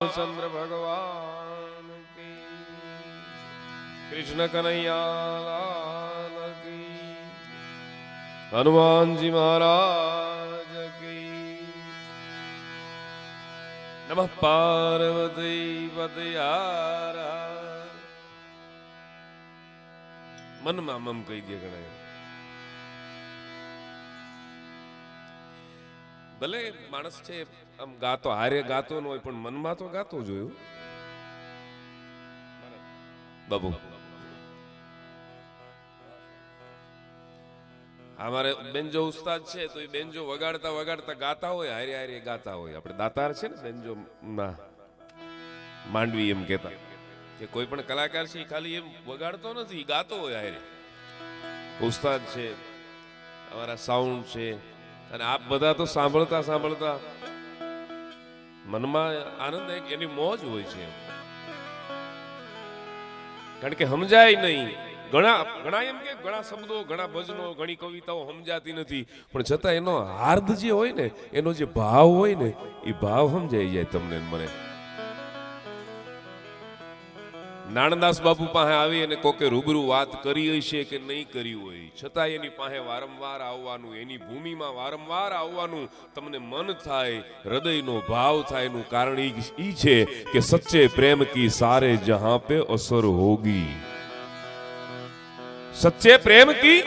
ચંદ્ર ભગવાન કૃષ્ણ કનૈયા કી હનુમાનજી મહારાજ કી નમ પાર્વતી પતયારા મનમાં મમ કહી દે ગણાય. ભલે માણસ છે, આમ ગાતો, હારે ગાતો ન હોય, પણ મનમાં તો ગાતો જોયું બાબુ. અમારે બેન્જો ઉસ્તાદ છે, તો એ બેન્જો વગાડતા વગાડતા ગાતા હોય, હારે હારે ગાતા હોય. આપણે દાતાર છે ને, બેનજો ના, માંડવી એમ કહેતા. કે કોઈ પણ કલાકાર છે ખાલી એમ વગાડતો નથી ગાતો હોય હારે. ઉસ્તાદ છે, અમારા સાઉન્ડ છે. અને આપ બધા તો સાંભળતા સાંભળતા મનમાં આનંદ એક એની મોજ હોય છે. કારણ કે સમજાય નહીં. ઘણા ઘણા એમ કે ઘણા શબ્દો, ઘણા ભજનો, ઘણી કવિતાઓ સમજાતી નથી. પણ છતાં એનો હાર્દ જે હોય ને, એનો જે ભાવ હોય ને, એ ભાવ સમજાઈ જાય તમને મને. નાણદાસ બાપુ પાસે આવી અને કોકે રૂબરૂ વાત કરી હોય છે કે નહીં કરી હોય. છતાં એની પાસે વારંવાર આવવાનું, એની ભૂમિમાં વારંવાર આવવાનું તમને મન થાય, હૃદયનો ભાવ થાય એનું કારણ એ છે કે સચ્ચે પ્રેમ કી સારે જહાં પે અસર હોગી. સચ્ચે પ્રેમ કી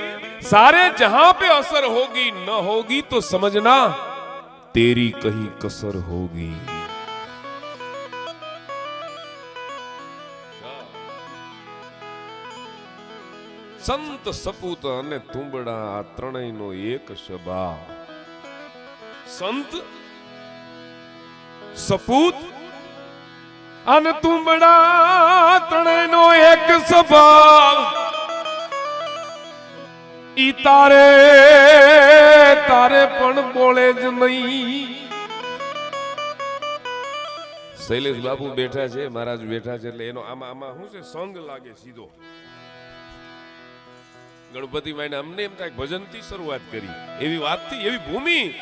સારે જહાં પે અસર હોગી ન હોગી તો સમજના, તેરી કહી કસર હોગી. સંત સપૂત અને તુંબડા આ ત્રણેયનો એક સ્વભાવ. સંત, સપૂત અને તુંબડા ત્રણેયનો એક સ્વભાવ. ઈ તારે તારે પણ બોલે જ નહીં. શૈલેષ બાપુ બેઠા છે, મહારાજ બેઠા છે, એટલે એનો આમાં આમાં શું છે? સંગ લાગે સીધો. ગણપતિ અમને એમ થાય ભજનથી શરૂઆત કરી. એવી વાતથી, એવી ભૂમિ.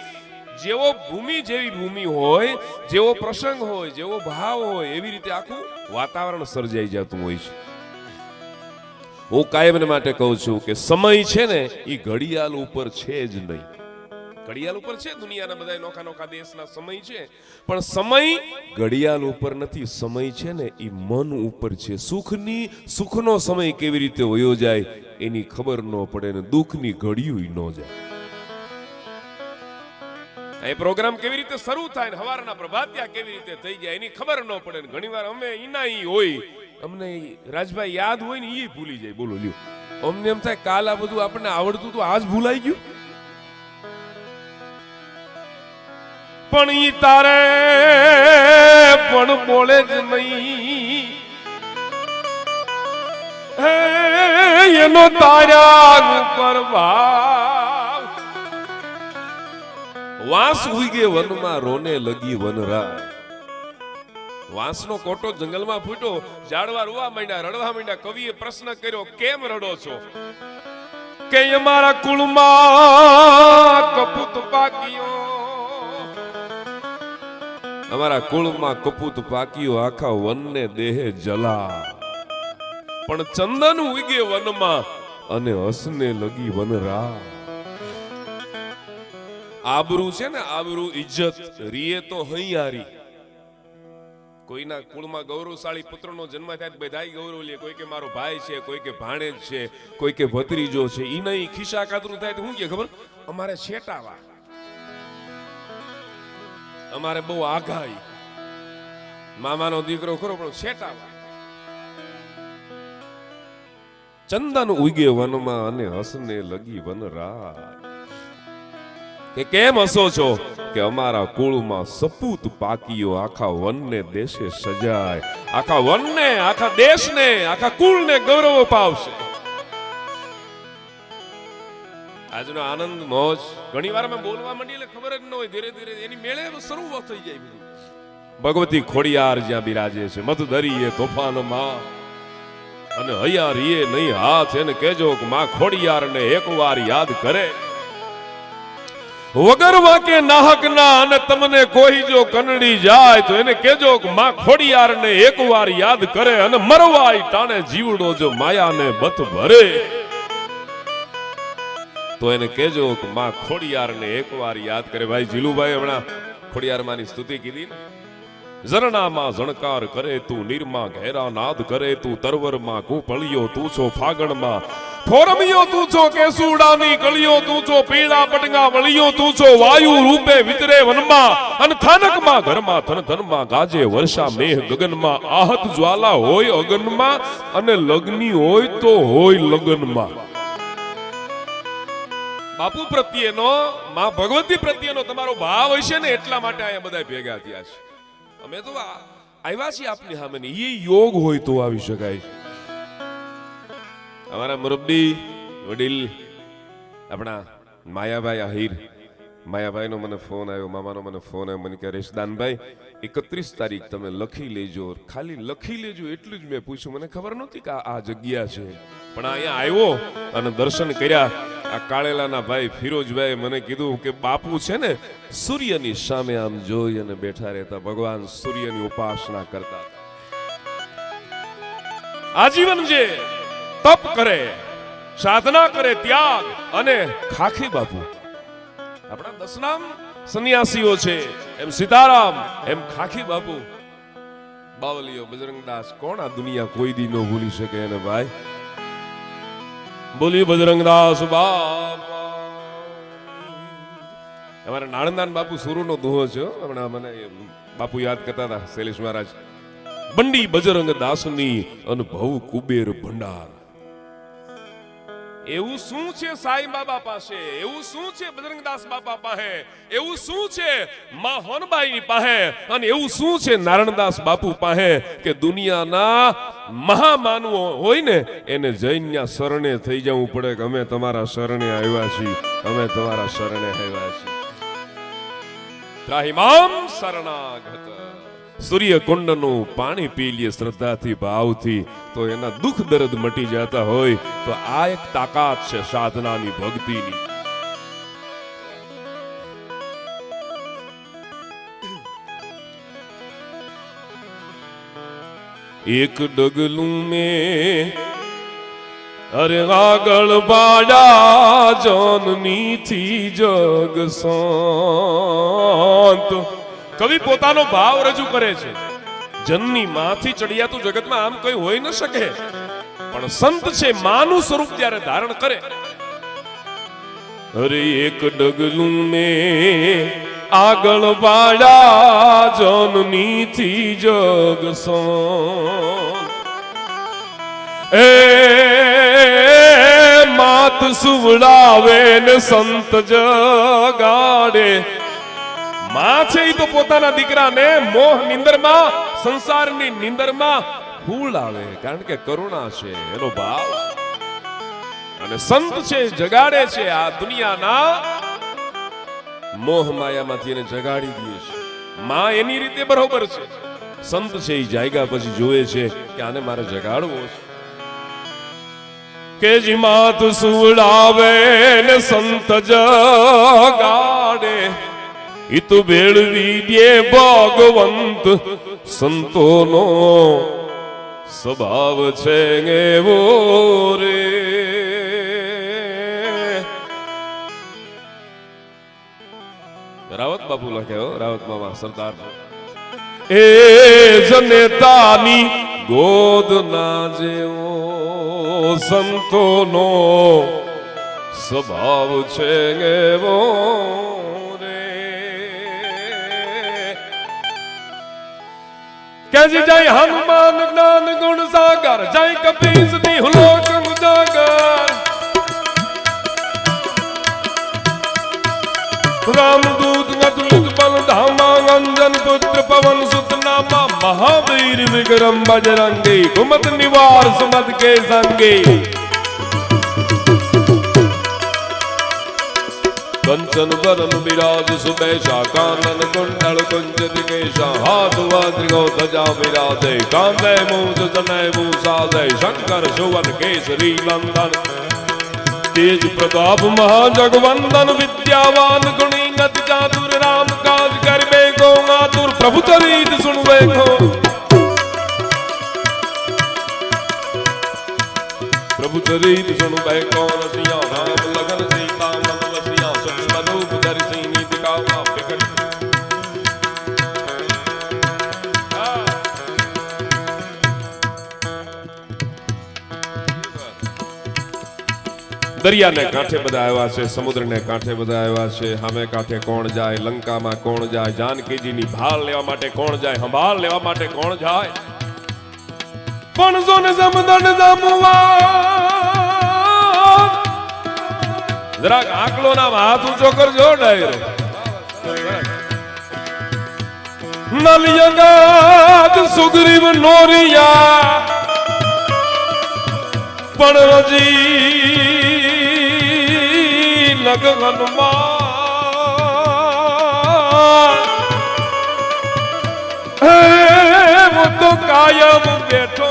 જેવો ભૂમિ જેવી ભૂમિ હોય, જેવો પ્રસંગ હોય, જેવો ભાવ હોય, એવી રીતે આખું વાતાવરણ સર્જાઈ જતું હોય છે. હું કાયમને માટે કહું છું કે સમય છે ને એ ઘડિયાળ ઉપર છે જ નહીં. ઘડિયાળ ઉપર છે, દુનિયાના બધા નોખા નોખા દેશના સમય છે. પણ સમય ઘડિયાળ ઉપર નથી. સમય છે ને એ મન ઉપર છે. સુખની, સુખનો સમય કેવી રીતે વયો જાય એની ખબર ન પડે ને દુઃખની ઘડિયું ન જાય. એ પ્રોગ્રામ કેવી રીતે શરૂ થાય હવારના પ્રભાત્યા કેવી રીતે થઈ જાય એની ખબર ન પડે ને ઘણીવાર અમે ઈના હોય, અમને રાજભાઈ યાદ હોય ને એ ભૂલી જાય. બોલો, લ્યો. અમને એમ થાય કાલ આ બધું આપણને આવડતું તો આજ ભૂલાઈ ગયું. પણ ઈ તારે પણ બોલે જ નહીં. એનો તારા ઉપર વાંસ ઉગે વનમાં, રોને લગી વનરાય. વાંસનો કોટો જંગલમાં ફૂટ્યો, ઝાડવા રોવા માંડ્યા, રડવા માંડ્યા. કવિએ પ્રશ્ન કર્યો, કેમ રડો છો? કે અમારા કુળમાં કપૂત પાક્યો. અમારા કુળમાં કપૂત પાક્યો, આખા વનને દેહે જલા. પણ ચંદન ઉગે વનમાં અને હસને લગી વનરા આબરૂ છે ને, આબરૂ ઇજ્જત રીએ તો હૈયારી. કોઈના કુળમાં ગૌરવશાળી પુત્રનો જન્મ થાય બધાય ગૌરવ લે. કોઈ કે મારો ભાઈ છે કોઈ કે ભાણેજ છે કોઈ કે ભત્રીજો છે. એ નહીં, ખિસ્સા કાતરું થાય તો શું કે ખબર? અમારે શેટાવા. અમારે બહુ આઘાઈ. મામાનો દીકરો ખરો, પણ શેટાવા. ચંદન ઉગે વનમાં અને હસને લગી વનરાય કે કેમ હસો છો? કે અમારા કુળમાં સપૂત પાકીઓ આખા વનને દેશે સજાય. આખા વનને, આખા દેશને, આખા કુળને ગૌરવ પાવશે આજનો આનંદ, મોજ, ઘણી વાર અમે બોલવા માંડીએ એટલે ખબર જ ન હોય. ધીરે ધીરે એની મેળે શરૂ થઈ જાય ભગવતી ખોડિયાર જ્યાં બિરાજે છે મત ધરીએ તોફાનમાં. અને હૈયા રીએ નહીં, હાથ એને કહેજો કે માં ખોડિયારને એકવાર યાદ કરે. વગર વાકે નાહક ના અને તમને કોઈ જો કનડી જાય તો એને કેજો કે માં ખોડિયાર ને એકવાર યાદ કરે અને મરવાય ટાણે જીવડો જો માયાને બત ભરે. તો એને કેજો કે માં ને એકવાર યાદ કરે. ભાઈ જીલુભાઈ હમણાં ખોડિયાર માની સ્તુતિ કીધી ને? ઝરણામાં ઝણકાર કરે તું નીરમાં ઘેરા નાદ કરે તું તરવરમાં કુપળિયો તું છો ફાગણમાં. ફોરમિયો તું છો કેસુડાની કળિયો તું છો પીળા પટંગા, વળિયો તું છો વાયુ રૂપે વિતરે વનમાં. અને થાનકમાં ઘરમાં ધન ધનમાં ગાજે વર્ષા મેહ ગગનમાં. આહત જ્વાલા હોય અગનમાં અને લગ્ની હોય તો હોય લગ્નમાં. બાપુ પ્રત્યેનો, માં ભગવતી પ્રત્યેનો તમારો ભાવ હશે ને એટલા માટે અહીંયા બધા ભેગા થયા છે. અમે તો આવ્યા છીએ આપની સામે એ યોગ હોય તો આવી શકાય અમારા મુરબ્બી વડીલ, આપણા માયાભાઈ આહિર. માયાભાઈનો મને ફોન આવ્યો, મામાનો મને ફોન આવ્યો. મને કહે, રેશદાનભાઈ એકત્રીસ તારીખ તમે લખી લેજો ખાલી લખી લેજો એટલું જ મેં પૂછ્યું. મને ખબર નહોતી કે આ- જગ્યા છે. પણ અહીંયા આવ્યો અને દર્શન કર્યા. આ કાળેલાના ભાઈ ફિરોજભાઈ મને કીધું કે બાપુ છે ને, સૂર્યની સામે આમ જોઈ અને બેઠા રહેતા ભગવાન સૂર્યની ઉપાસના કરતા આજીવન જે તપ કરે, સાધના કરે ત્યાગ અને ખાખી બાપુ. આપણા દસનામ સંન્યાસીઓ છે, એમ સીતારામ, એમ ખાખી બાપુ. બાવલીઓ, બજરંગદાસ, કોણ આ દુનિયા કોઈ દી ન ભૂલી શકે એને ભાઈ? બોલી બજરંગદાસ, બાપા. અમારા નાણંદાન બાપુ સુરુનો દોહો છે હમણાં મને બાપુ યાદ કરતા હતા, શૈલેષ મહારાજ. બંડી બજરંગ દાસની અનુભવ કુબેર ભંડાર. એવું શું છે સાઈ બાબા પાસે? એવું શું છે બજરંગદાસ બાપા પાસે? એવું શું છે માહોનબાઈ પાસે? અને એવું શું છે નારણદાસ બાપુ પાસે કે દુનિયાના મહામાનવો હોય ને, એને જૈનના શરણે થઈ જવું પડે કે અમે તમારા શરણે આવ્યા છીએ, અમે તમારા શરણે આવ્યા છીએ. ત્રાહિમામ શરણાગત. સૂર્યકુંડનું પાણી પી લઈએ શ્રદ્ધાથી, ભાવથી, તો એના દુઃખ દર્દ મટી જતા હોય, તો આ એક તાકાત છે સાધનાની, ભક્તિની. એક ડગલું મેં અરે આગળ બાડા જોનનીથી જગ શાંત કવિ પોતાનો ભાવ રજૂ કરે છે. જનની માથી ચડિયાતું જગતમાં આમ કઈ હોઈ ન શકે. પણ સંત છે માનું સ્વરૂપ ત્યારે ધારણ કરે. અરે એક ડગલું મે આગળ વાળા જનની થી જગ એ માત સુવડાવે ને સંત જગાડે. માં છે એ તો પોતાના દીકરાને મોહ નિંદરમાં, સંસારની નિંદરમાં આવે કારણ કે કરુણા છે, એનો ભાવ. અને સંત છે, જગાડે છે, આ દુનિયાના મોહ માયામાંથી એને જગાડી દે છે. માં એની રીતે બરોબર છે. સંત છે એ જાયગા પછી જોવે છે કે આને મારે જગાડવો છે. કે જી માત સુવડાવે ને સંત જગાડે. ઈ તો ભેળવી દે ભગવંત. સંતોનો સ્વભાવ છે એવો રે. રાવત બાપુ લખ્યો રાવત મામા, સરદાર. એ જનેતાની ગોદ ના જેવો સંતોનો સ્વભાવ છે એવો કે જી જય હનુમાન જ્ઞાન ગુણ સાગર, જય કપીસ દી લોક ઉજાગર રામદૂત અતુલિત બલ ધામા અંજન પુત્ર પવન સુત નામા મહાવીર વિક્રમ બજરંગી કુમત નિવાર સુમત કે સંગે કંચન વરન વિરાજ સુબેશા કાનન કુંડળ કુંજ દિકેશા હાથ વાદ્રિગો ધજા વિરાજે કાંદે મૂજ જનય મૂસાદે શંકર સુવન કેસરી નંદન તેજ પ્રતાપ મહાજગવંદન વિદ્યાવાન ગુણી નત ચાતુર રામ કાજ કરબે ગો માતુર પ્રભુ તરીત સુનવે કો પ્રભુ તરીત સુનવે કો રસિયા રામ દરિયાને કાંઠે બધા આવ્યા છે, સમુદ્રને કાંઠે બધા આવ્યા છે સામે કાંઠે કોણ જાય, લંકામાં કોણ જાય, જાનકીજીની ભાળ લેવા માટે કોણ જાય સંભાળ લેવા માટે કોણ જાય? પણ જો ને સમદન જમવા, જરાક આંકલો નામ હાથ ઊંચો કરજો ડાયરો. નલિયગાદ સુગ્રીવ નોરિયા, પણ રજી લગ હનુમાન હે હું તો કાયમ બેઠો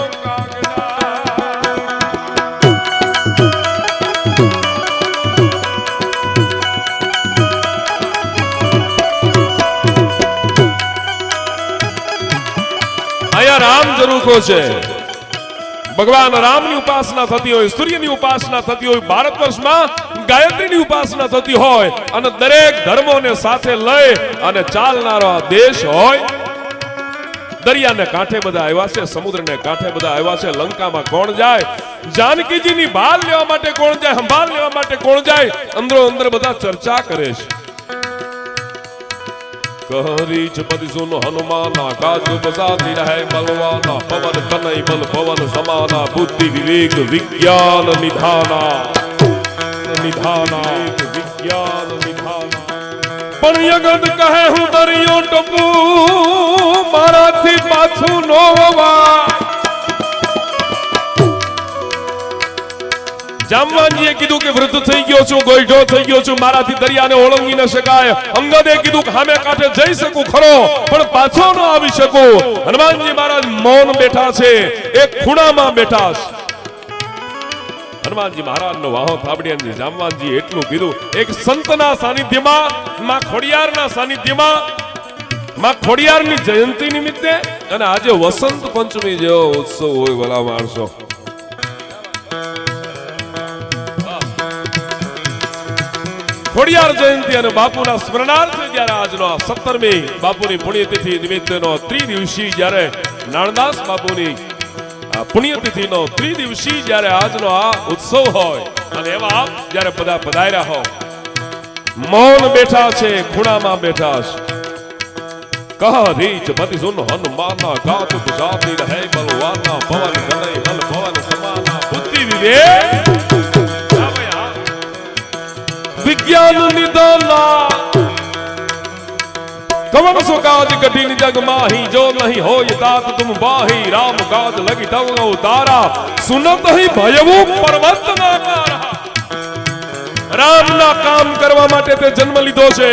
રામ જરૂખો છે. ભગવાન રામની ઉપાસના થતી હોય, સૂર્યની ઉપાસના થતી હોય, ભારત વર્ષમાં ગાયત્રીની ઉપાસના થતી હોય અને દરેક ધર્મોને સાથે લઈ અને ચાલનારો દેશ હોય. દરિયાને કાંઠે બધા આવ્યા છે, સમુદ્રને કાંઠે બધા આવ્યા છે, લંકામાં કોણ જાય? જાનકીજીની ભાલ લેવા માટે કોણ જાય, સંભાળ લેવા માટે કોણ જાય? અંદરો અંદર બધા ચર્ચા કરે છે. કહરી છપતિ સુન હનુમાના કાજ બસાતી રહે બલવાના, પવન તનય બલ પવન સમાના, બુદ્ધિ વિવેક, વિજ્ઞાન, નિધાના. નિધાના વિજ્ઞાન નિધાના પણ યગદ કહે હું દરિયો ટપુ મારાથી પાછું નો હોવા જામવાનજીએ કીધું કે વૃદ્ધ થઈ ગયો છું ગોઈઢો થઈ ગયો છું, મારાથી દરિયાને ઓળંગી ન શકાય. અંગદે કીધું કે સામે કાંઠે જઈ શકું ખરો, પણ પાછો ન આવી શકું. હનુમાનજી મહારાજ મૌન બેઠા છે, એક ખૂણામાં બેઠા છે. હનુમાનજી મહારાજનો વાહો થાબડી જામવાનજી એટલું કીધું, એક સંતના સાનિધ્યમાં, માં ખોડિયારના સાનિધ્યમાં, માં ખોડિયારની જયંતિ નિમિત્તે અને આજે વસંત પંચમી જેવો ઉત્સવ હોય ભલા માણસો. ખોડિયાર જયંતિ અને બાપુના સ્મરણાર્થે જ્યારે આજનો સત્તરમી બાપુની પુણ્યતિથિ નિમિત્તેનો ત્રિદિવસી જ્યારે નાણદાસ બાપુની પુણ્યતિથિનો ત્રિદિવસી જ્યારે આજનો આ ઉત્સવ હોય, અને એવા આપ જ્યારે બધા પધાર્યા હો. મૌન બેઠા છે, ખૂણામાં બેઠા છે. કહ મતિ સુન હનુમાના ગાત ગુજરાતી રહે બલવાના પવન ગણય બલ પવન સમાના બુદ્ધિ વિવેક. વિજ્ઞાન નિદાના કવન સો કાજ કઠિન જગ માહી, જો નહીં હોય તાત તુમ બાહી, રામ કાજ લગી તવ તારા સુનત હી ભયવું પર્વત ના કારા રામના કામ કરવા માટે તે જન્મ લીધો છે.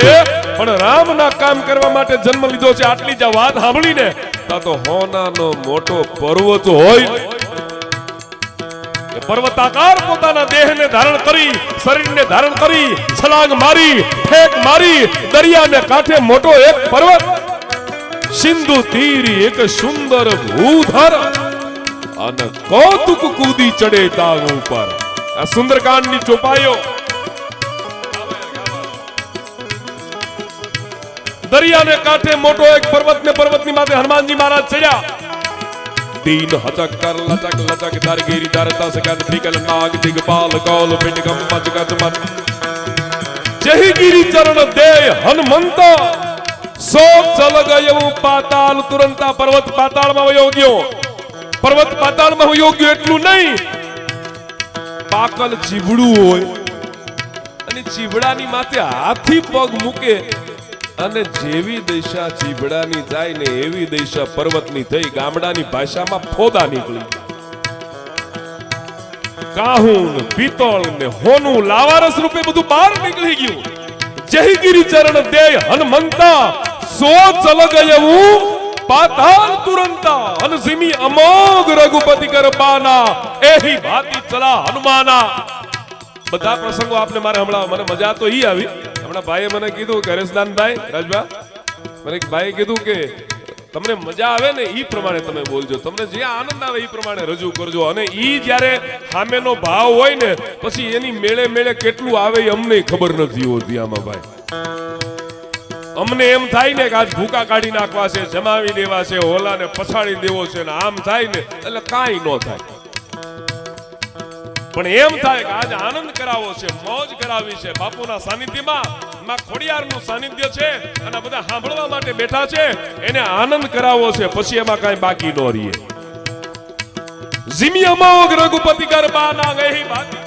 પણ રામના કામ કરવા માટે જન્મ લીધો છે. આટલી જ વાત સાંભળીને. તા તો હોનાનો મોટો પર્વત હોય. પર્વતાકાર પોતાના દેહને ધારણ કરી, શરીરને ધારણ કરી, છલાંગ મારી ફેંક મારી, દરિયાને કાંઠે મોટો એક પર્વત. સિંધુ તીર એક સુંદર ભૂધર. અને કૌતુક કૂદી ચડે તાગ ઉપર. આ સુંદરકાંડની ચોપાયો દરિયાને કાંઠે મોટો એક પર્વત પર્વતને પર્વતની માથે હનુમાનજી મહારાજ ચડ્યા. ਦੀਨ ਹਚਕ ਕਰ ਲਚਕ ਲਚਕ ਦਰ ਦਰ ਦਸ ਗਤ ਨਿਕਲ ਨਾਗ ਦਿਗਪਾਲ ਕੌਲ ਪਿੰਡ ਗਮ ਮਚ ਗਤ ਮਨ ਜਹੀ ਗਿਰੀ ਚਰਨ ਦੇ ਹਨਮੰਤਾ સો ચલ ગયું પાતાલ તુરંતા પર્વત પાતાળમાં વયો ગયો પર્વત પાતાળમાં વયો ગયો એટલું નહીં। પાકલ જીવડું હોય અને જીવડાની માથે હાથી પગ મૂકે અને જેવી દિશા ચીબડાની જાય ને એવી દિશા પર્વતની થઈ ગામડાની ભાષામાં ફોદા નીકળી કાહુન પિત્તળ ને હોનું લાવારસ રૂપે બધું બહાર નીકળી ગયું. જયગીરી ચરણ દે હનુમંતા, સો ચલ ગયવું પાતાલ તુરંતા. અનસિમી અમોઘ રઘુપતિ કરપાના એહી ભાતી ચલા હનુમાના. બધા પ્રસંગો આપને મારે હમણાં, મને મજા તો ઈ આવી. હમણાં ભાઈએ મને કીધું કે, હરેશદાનભાઈ, રાજભા, મને ભાઈએ કીધું કે, તમને મજા આવે ને એ પ્રમાણે તમે બોલજો. તમને જે આનંદ આવે એ પ્રમાણે રજૂ કરજો. અને એ જ્યારે સામેનો ભાવ હોય ને, પછી એની મેળે મેળે કેટલું આવે એ અમને ખબર નથી હોતી આમાં ભાઈ. અમને એમ થાય ને કે આજ ભૂકા કાઢી નાખવા છે, જમાવી દેવા છે ઓલાને પછાડી દેવો છે ને આમ થાય ને, એટલે કાંઈ ન થાય. પણ એમ થાય કે આજે આનંદ કરાવો છે, મોજ કરાવી છે. બાપુના સાનિધ્યમાં, માં ખોડિયારનું સાનિધ્ય છે અને બધા સાંભળવા માટે બેઠા છે. એને આનંદ કરાવો છે, પછી એમાં કાંઈ બાકી ન રહીએ. જીમિયામાં રઘુપતિ ગરબાના ગઈ બાતી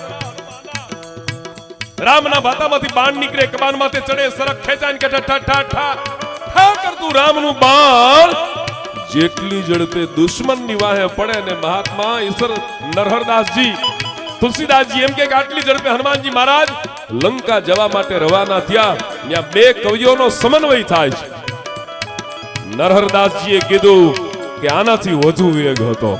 રામના ભાતામાંથી બાણ નીકળે કબાનમાંથી ચડે, સરક ખેંચાઈને કે ઠા ઠા ઠા. ઠા કરતું રામનું બાણ. જેટલી ઝડપે દુશ્મનની વાહે પડે ને મહાત્મા ઈશ્વર નરહરદાસજી તુલસીદાસજી એમ કે આટલી ઝડપે હનુમાનજી મહારાજ લંકા જવા માટે રવાના થયા. ત્યાં બે કવિઓનો સમન્વય થાય છે. નરહરદાસજીએ કીધું કે આનાથી વધુ વેગ હતો.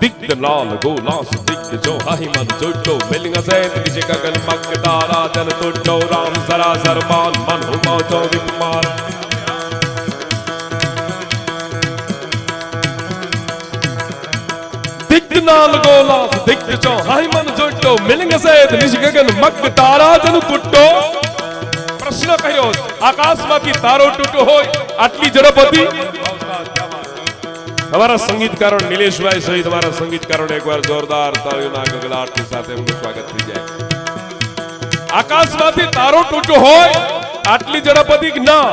દિગ્ધ લાલ ગોલાસ, દિગ્ધ જો હાહિમન જોડો બેલિંગ સૈત કિસે ગગન મગ તારા રામ સરા સરમાન મન હુમા જો વિકમાર. દિગ્ધ નાલ ગોલાસ દિગ્ધ જો હાહિમન જોડો મેલિંગ સૈત કિસે ગગન મગ તારા જન તોડો પ્રશ્ન કર્યો આકાશમાંથી તારો તૂટો હોય આટલી ઝડપ હતી અમારા સંગીતકારો નિલેશભાઈ સહિત અમારા સંગીતકારોને એકવાર જોરદાર તાળીઓના ગગડાટની સાથે એમનું સ્વાગત થઈ જાય આકાશમાંથી તારો તૂટો હોય આટલી ઝડપ હતી ના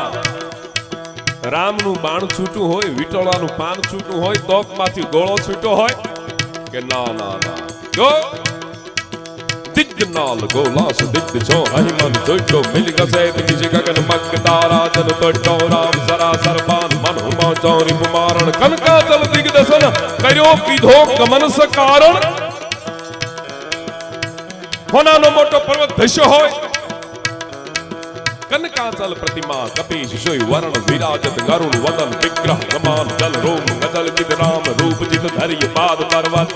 રામનું બાણ છૂટું હોય વિટોળાનું પાન છૂટું હોય તોકમાંથી ગોળો છૂટો હોય કે ના ના ના જો દિગ્ધ નાલ ગોલાસ દિગ્ધ છો અહિમન જોઈતો મિલ ગસે દિજી ગગન મગ તારા જન તોટો રામ સરા સરમાન મન હુમા ચોરી પુમારણ કનકા જલ દિગ્દર્શન કર્યો કીધો ગમન સકારણ હોનાનો મોટો પર્વત ધસ્યો હોય કનકાચલ પ્રતિમા કપીશ શોય વરણ વિરાજત ગરુણ વદન વિગ્રહ રમાન જલ રોમ ગદલ જિત રામ રૂપ જિત ધર્ય પાદ પર્વત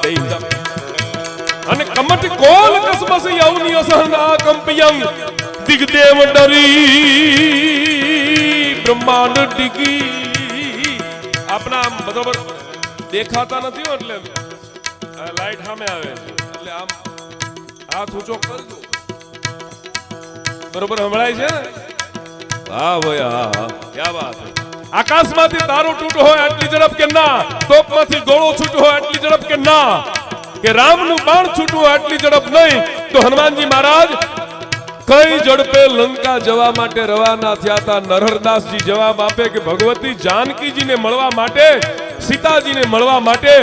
અને કમટ કોલ કસમસ યવની અસહના કંપિયમ દિગદેવ ડરી બ્રહ્માંડ ડિગી આપણા આમ બરોબર દેખાતા નથી એટલે લાઈટ સામે આવે એટલે આમ હાથ ઊંચો કરજો બરોબર સંભળાય છે? વાહ હા ક્યાં વાત હે. આકાશમાંથી તારો તૂટો હોય આટલી ઝડપ કે ના? તોપમાંથી ગોળો છૂટો હોય આટલી ઝડપ કે ના? કે રામનું બાણ છૂટવું આટલી ઝડપ નહીં? તો હનુમાનજી મહારાજ, કઈ ઝડપે લંકા જવા માટે રવાના થયા હતા નરહરદાસજી જવાબ આપે કે ભગવતી જાનકીજીને મળવા માટે, સીતાજીને મળવા માટે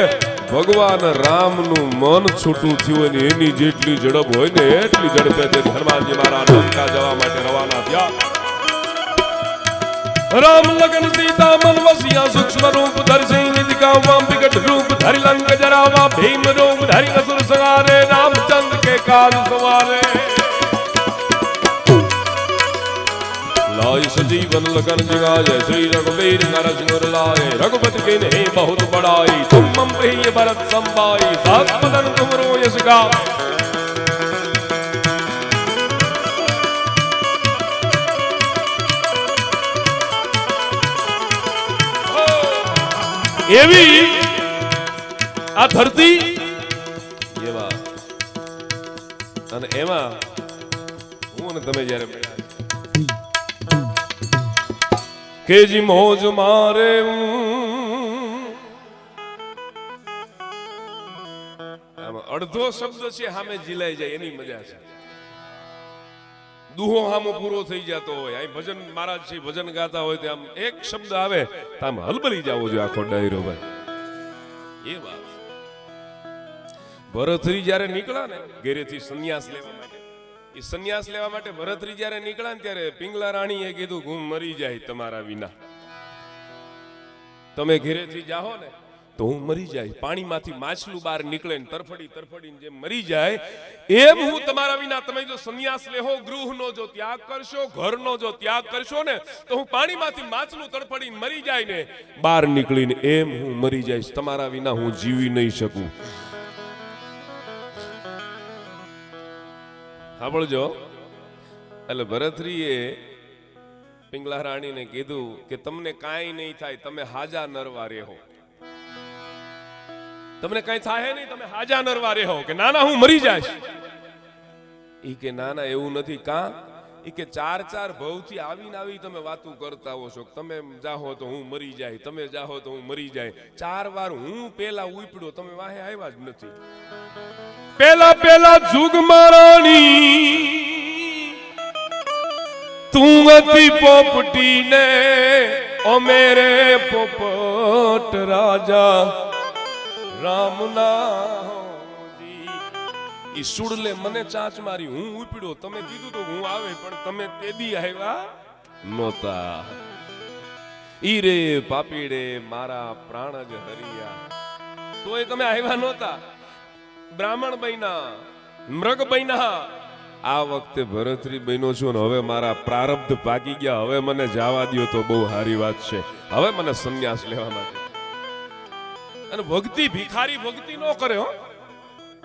ભગવાન રામનું મન છૂટું થયું ને એની જેટલી ઝડપ હોય ને એટલી ઝડપે હનુમાનજી મારા લંકા જવા માટે રવાના થયા. રામ લગન સીતા મન વસિયા સૂક્ષ્મ રૂપ ધરસી નિધિકાવા વિકટ રૂપ ધરી લંક જરાવા ભીમ રૂપ ધરી અસુર સવારે, રામચંદ્ર કે કાલ સવારે. लाय सजीवन लगन जगाए श्री रघुवीर नरसिंह लाए रघुपति के ने बहुत बड़ाई तुम मम प्रिय भरत संभाई सात बदन तुमरो यश गा એવી આ ધરતી એવા અને એમાં હું અને તમે જ્યારે કે જી મોજ મારે અડધો શબ્દ છે સામે જીલાઈ જાય, એની મજા છે. દુહો હામો પૂરો થઈ જતો હોય અહીં ભજન, મહારાજ છે ભજન ગાતા હોય તો આમ એક શબ્દ આવે, તો આમ હલબલી જાવો જોઈએ આખો ડાયરો ભાઈ. એ વાત. ભરતરી જ્યારે નીકળ્યા ને ઘેરેથી સંન્યાસ લેવા એ સંન્યાસ લેવા માટે ભરતરી જ્યારે નીકળ્યા ત્યારે પિંગલા રાણીએ કીધું, હું મરી જાય તમારા વિના. તમે ઘેરેથી જાઓ ને તો હું મરી જાય. પાણીમાંથી માછલું બહાર નીકળે ને તરફડી તરફડીને જેમ મરી જાય, એમ હું તમારા વિના. તમે જો સંન્યાસ લેહો, ગૃહનો જો ત્યાગ કરશો, ઘરનો જો ત્યાગ કરશો ને, તો હું પાણીમાંથી માછલું તડફડીને મરી જાય ને, બહાર નીકળીને એમ હું મરી જઈશ. તમારા વિના હું જીવી નહીં શકું. સાંભળજો. એટલે ભરતરીએ પિંગલા રાણીને કીધું કે તમને કાંઈ નહીં થાય, તમે હાજા નરવા રહેો તમને કાંઈ થાય નહીં, તમે હાજા નરવા રહેો કે ના ના હું મરી જાય ઈ કે ના ના એવું નથી, કા? ઈ કે ચાર ચાર ભવથી આવીને આવી તમે વાતું કરતા હો છો તમે જાહો તો હું મરી જાય, તમે જાહો તો હું મરી જાય. ચાર વાર હું પેલા ઉપડ્યો, તમે વાહે આવ્યા જ નથી. પેલા પેલા જુગ મારાણી, તું હતી પોપટી ને અમે રે પોપટ રાજા. રામ ના ઈ સુડલે મને ચાંચ મારી. હું ઉપડ્યો, તમે કીધું તો હું આવે, પણ તમે તેદી આવ્યા નહોતા. ઈ રે પાપીડે મારા પ્રાણ જ હરિયા. તોય તમે આવ્યા નહોતા. બ્રાહ્મણ બન્યા મૃગ બન્યા આ વખતે ભરતરી બન્યો છું ને હવે મારા પ્રારબ્ધ પાકી ગયા. હવે મને જવા દ્યો તો બહુ સારી વાત છે. હવે મને સંન્યાસ લેવા માટે. અને ભક્તિ, ભિખારી ભક્તિ નો કરે હો.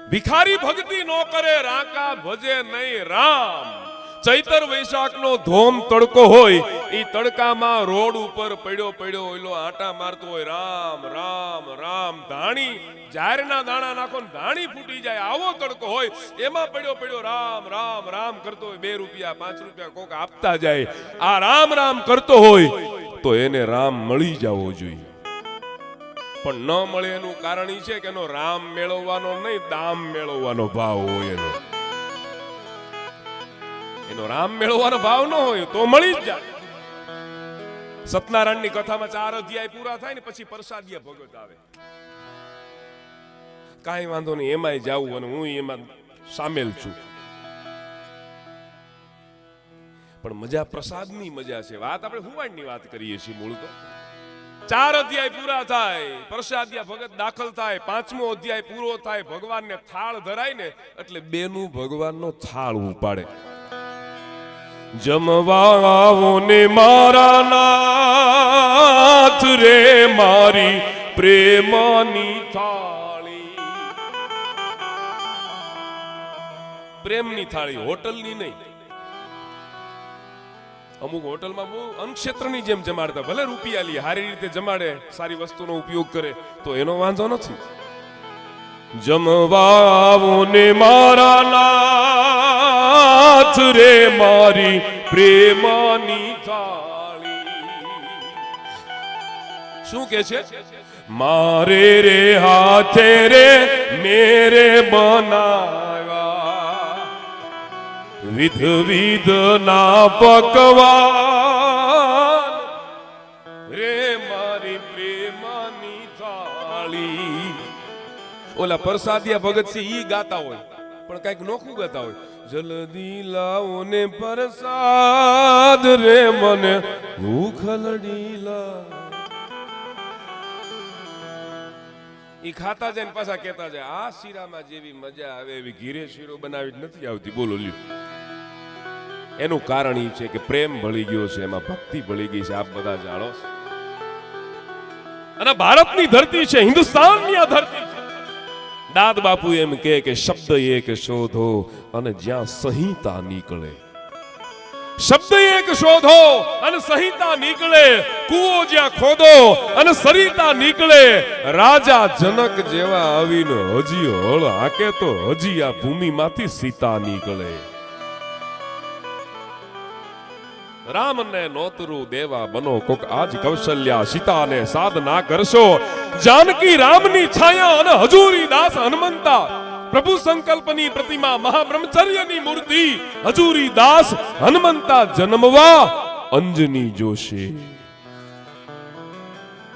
ભિખારી ભક્તિ નો કરે. રાકા ભજે નહીં રામ. ચૈતર વૈશાખ નો ધોમ તડકો હોય એ તડકામાં રોડ ઉપર પડ્યો પડ્યો ઓલો આટા મારતો હોય, રામ રામ રામ, ધાણી જાહેરના દાણા નાખો ધાણી ફૂટી જાય, આવો તડકો હોય, એમાં પડ્યો પડ્યો રામ રામ રામ કરતો હોય, બે રૂપિયા, પાંચ રૂપિયા કોક આપતા જાય, આ રામ રામ કરતો હોય, તો એને રામ મળી જવો જોઈએ. પણ ન મળે એનું કારણ એ છે કે એનો રામ મેળવવાનો નહીં, દામ મેળવવાનો ભાવ હોય એનો. એનો રામ મેળવવાનો ભાવ ન હોય તો મળી જ જાય. સત્યનારાયણની કથામાં ચાર અધ્યાય પૂરા થાય ને પછી પ્રસાદીય ભગત આવે. કાંઈ વાંધો નહીં, એમાંય જાવું અને હું એમાં સામેલ છું. પણ મજા પ્રસાદની મજા છે. વાત આપણે હુવાડની વાત કરીએ છીએ મૂળ તો. ચાર અધ્યાય પૂરા થાય, પ્રસાદિયા ભગત દાખલ થાય, પાંચમો અધ્યાય પૂરો થાય, ભગવાનને થાળ ધરાય ને એટલે બેનું ભગવાનનો થાળ ઉપાડે. જમવા આવો ને મારા નાથ રે મારી પ્રેમની થાળી. પ્રેમની થાળી, હોટલની નહીં. અમુક હોટલમાં બહુ અનક્ષેત્રની જેમ જમાડતા, ભલે રૂપિયા લે, સારી રીતે જમાડે, સારી વસ્તુનો ઉપયોગ કરે, તો એનો વાંધો નથી. જમવાઓને મારા નાથ રે મારી પ્રેમની થાળી શું કે છે? મારે રે હાથે રે મેરે બનાવ્યા. વિધ વિધ ના પકવા રે મારી પ્રેમની થાળી ઓલા પરસાદિયા ભગતસિંહ ઈ ગાતા હોય. પણ કંઈક નોખું ગાતા હોય. જલ્દી લાવો ને પરસાદ રે મને. ભૂખ લડી લા ઈ ખાતા જાય ને પાછા કહેતા જાય, આ શીરામાં જેવી મજા આવે એવી ઘીરે શીરો બનાવી નથી આવતી. બોલો, લ્યો. એનું કારણ એ છે કે પ્રેમ ભળી ગયો છે, એમાં ભક્તિ ભળી ગઈ છે, આપ બધા જાણો અને ભારતની ધરતી છે, હિન્દુસ્તાનની આ ધરતી દાદ બાપુ એમ કે શબ્દ એક શોધો અને જ્યાં સંહિતા નીકળે. શબ્દ એક શોધો અને સંહિતા નીકળે. કુવો જ્યાં ખોદો અને સરિતા નીકળે. રાજા જનક જેવા આવીને હજી હળ હાકે તો હજી આ ભૂમિમાંથી સીતા નીકળે. રામને નોતરું દેવા બનો કોક આજ કૌશલ્યા સીતાને સાધના કરશો. જાનકી રામની છાયા અને હજુરી દાસ હનુમંતા. પ્રભુ સંકલ્પની પ્રતિમા મહાબ્રહ્મચર્યની મૂર્તિ. હજુરી દાસ હનુમંતા જન્મવા અંજની જોશે.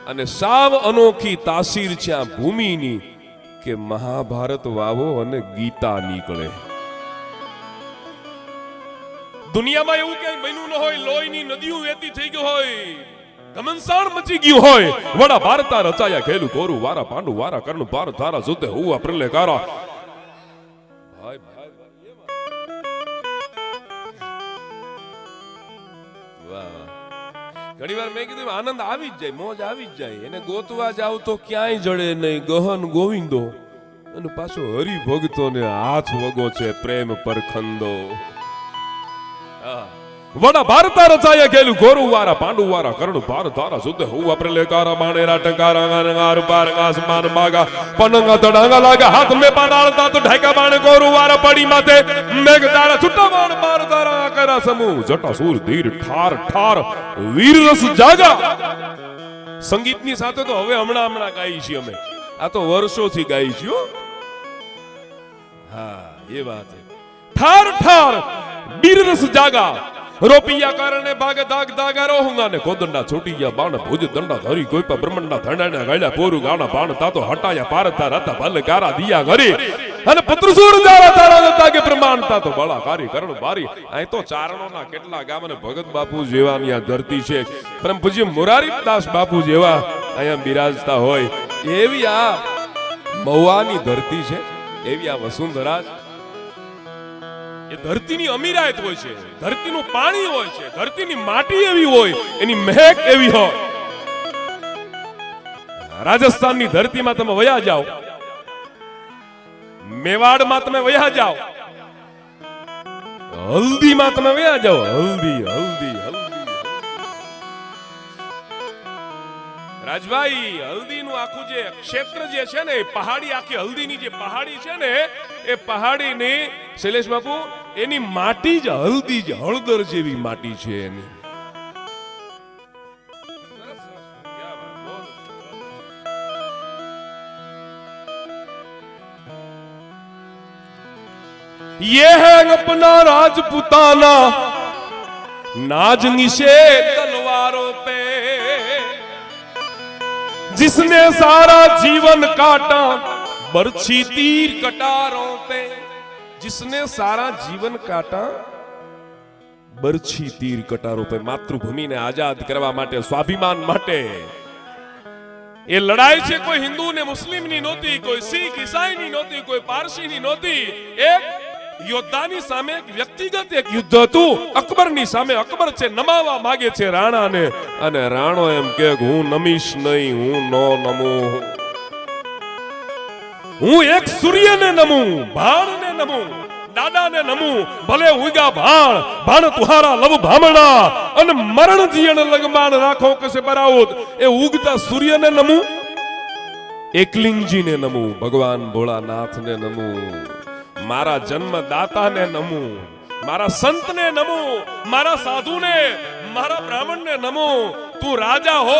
અને સાવ અનોખી તાસીર છે આ ભૂમિની કે મહાભારત વાવો અને ગીતા નીકળે. દુનિયામાં એવું કઈ બન્યું ન હોય, લોહીની નદીઓ વહેતી થઈ ગઈ હોય, ઘમનસાણ મચી ગયું હોય. વડા ભારતા રચાયા ખેલું કોરું વારા પાંડુ, વારા કર્ણ પાર ધારા સુતે હુવા, પ્રલે કારા ભાઈ વાર મેં કીધું, આનંદ આવી જ જાય, મોજ આવી જ જાય. એને ગોતવા જાવ તો ક્યાંય જડે નહીં. ગહન ગોવિંદો અને પાછો હરિભક્તોને હાથ વગો છે પ્રેમ પર ખંદો. વડા ભારતા રચાયા ગયેલું ગોરુ વારા પાંડુ વારા કરણ, ભાર તારા શુદ્ધ હું વાપરે લે કારા બાણેરા ટંકારા ગાર બાર માગા, પનંગા તડાંગા લાગા, હાથ મે પાડાળતા તો ઢાકા બાણ ગોરુ વારા પડી માથે, મેઘ, તારા છૂટા બાણ માર, તારા કરા સમૂહ, જટા, સૂર, ધીર, ઠાર ઠાર, વીર, રસ, જાગા. સંગીતની સાથે તો હવે હમણાં હમણાં ગાઈ છીએ અમે. આ તો વર્ષોથી ગાઈ છીએ હા, એ વાત છે. ઠાર ઠાર. બીરરસ જાગા. રોપિયા કારણે ભાગે દાગ દાગા રોહુંગા ને કોદંડા છૂટી ગયા બાણ ભુજ દંડા ધરી કોઈ પણ બ્રહ્મંડા ધંડા ગાયલા પોરું ગાણા બાણ તાતો હટાયા પારતા રતા ભલે ગારા દિયા ઘરી. અને પુત્રસુર જારા તારા નતા કે પ્રમાણતા તો બળા કારી કરણ બારી. અહીં તો ચારણોના કેટલા ગામ ને ભગત બાપુ જેવાની આ ધરતી છે. પરમ પૂજ્ય મોરારીદાસ બાપુ જેવા અહીંયા બિરાજતા હોય. એવી આ મહુવાની ધરતી છે. એવી આ વસુંધરા. એ ધરતીની અમીરાયત હોય છે, ધરતીનું પાણી હોય છે, ધરતીની માટી એવી હોય, એની મહેક એવી હોય. રાજસ્થાનની ધરતીમાં તમે વયા જાઓ, મેવાડમાં તમે વયા જાઓ, હલ્દીમાં તમે વયા જાઓ, હલ્દી હલ્દી રાજભાઈ, હલ્દીનું આખું જે ક્ષેત્ર જે છે ને પહાડી આખી હલ્દીની જે પહાડી છે ને, એ પહાડીની શૈલેષ બાપુ એની માટી જ હલ્દી જ હળદર જેવી માટી છે એની ये है अपना राजपुताना नाज निषेध तलवारों पे जिसने सारा जीवन काटा बरछी तीर कटारों पे जिसने सारा जीवन काटा બરછી તીર કટારો पे માતૃભૂમિને આઝાદ કરવા માટે સ્વાભિમાન માટે એ લડાઈ છે કોઈ હિન્દુ ને મુસ્લિમ ની નહોતી કોઈ શીખ ઈસાઈ ની નહોતી કોઈ પારસી ની નહોતી એક યોદ્ધાની સામે એક વ્યક્તિગત એક યુદ્ધ હતું અકબરની સામે અકબર છે નમાવા માંગે છે રાણાને અને રાણો એમ કે હું નમીશ નહીં હું નો નમું હું એક સૂર્યને નમું ભાણને નમું, દાદાને નમું, ભલે ઉગા ભાણ ભાણ તુહારા લવ ભામણા, અને મરણ જીણ લગમાણ રાખો કસે બરાઉત એ ઉગતા સૂર્યને નમું, એકલિંગજીને નમું, ભગવાન ભોળાનાથને નમું, મારા જન્મદાતાને નમું, મારા સંતને નમું, મારા સાધુને, મારા બ્રાહ્મણને નમું, તું રાજા હો,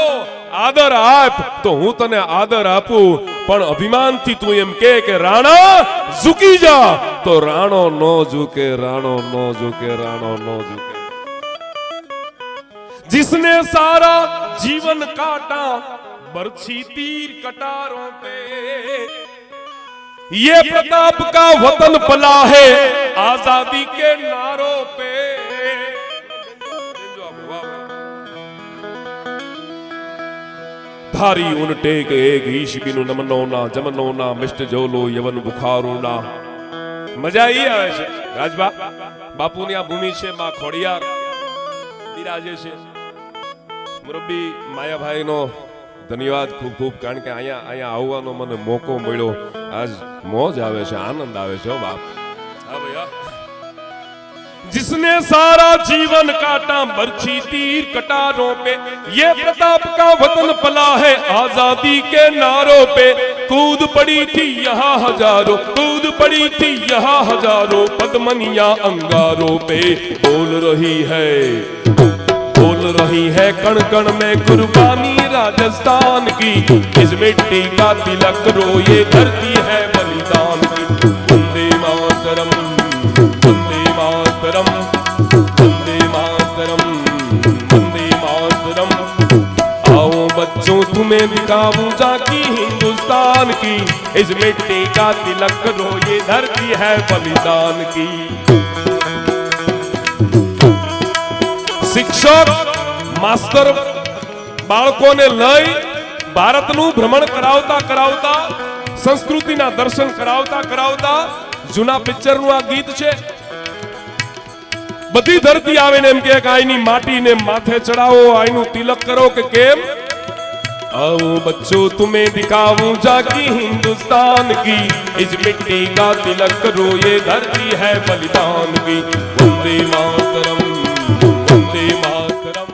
આદર આપ, તો હું તને આદર આપું પણ અભિમાનથી તું એમ કે કે રાણા ઝૂકી જા તો રાણો નો ઝૂકે રાણો નો ઝૂકે રાણો નો ઝૂકે जिसने सारा जीवन काटा बरछी तीर कटारों पे ये प्रताप का वतन पला है आजादी के नारों ધારી ઉન ટેક એક ઈશબીનું નમનોના જમનોના મિષ્ટ જોલો યવન બુખારોના મજા એ આવે છે રાજબા બાપુની આ ભૂમિ છે માં ખોડિયાર બિરાજે છે મુરબ્બી માયાભાઈનો ધન્યવાદ ખૂબ ખૂબ કારણ કે અહીંયા અહીંયા આવવાનો મને મોકો મળ્યો આજ મોજ આવે છે આનંદ આવે છે બાપ जिसने सारा जीवन काटा बरछी तीर कटारों पे। ये प्रताप का वतन पला है आज़ादी के नारों पे। कूद पड़ी थी यहाँ हज़ारों, कूद पड़ी थी यहाँ हज़ारों पदमनिया अंगारों पे। बोल रही है, बोल रही है कण कण में कुर्बानी राजस्थान की। इस मिट्टी का तिलक रो ये धरती है बच्चों तुम्हें दिखाऊं जाकी हिंदुस्तान की इस मिट्टी का तिलक रो ये धरती है बलिदान की શિક્ષક માસ્તર બાળકોને લઈ ભારતનું ભ્રમણ કરાવતા કરાવતા સંસ્કૃતિના દર્શન કરાવતા કરાવતા જૂના પિક્ચરનું આ ગીત છે બધી ધરતી આવે ને એમ કે આઈની માટીને માથે ચડાવો આઈનું તિલક કરો કે કેમ आओ बच्चों, तुम्हें दिखाऊँ जाकी हिंदुस्तान की। इस मिट्टी का तिलक करो ये धरती है बलिदान की। वंदे मातरम वंदे मातरम।